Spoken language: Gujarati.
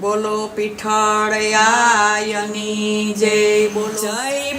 બોલો પીઠળયાયની જય બોલો. જય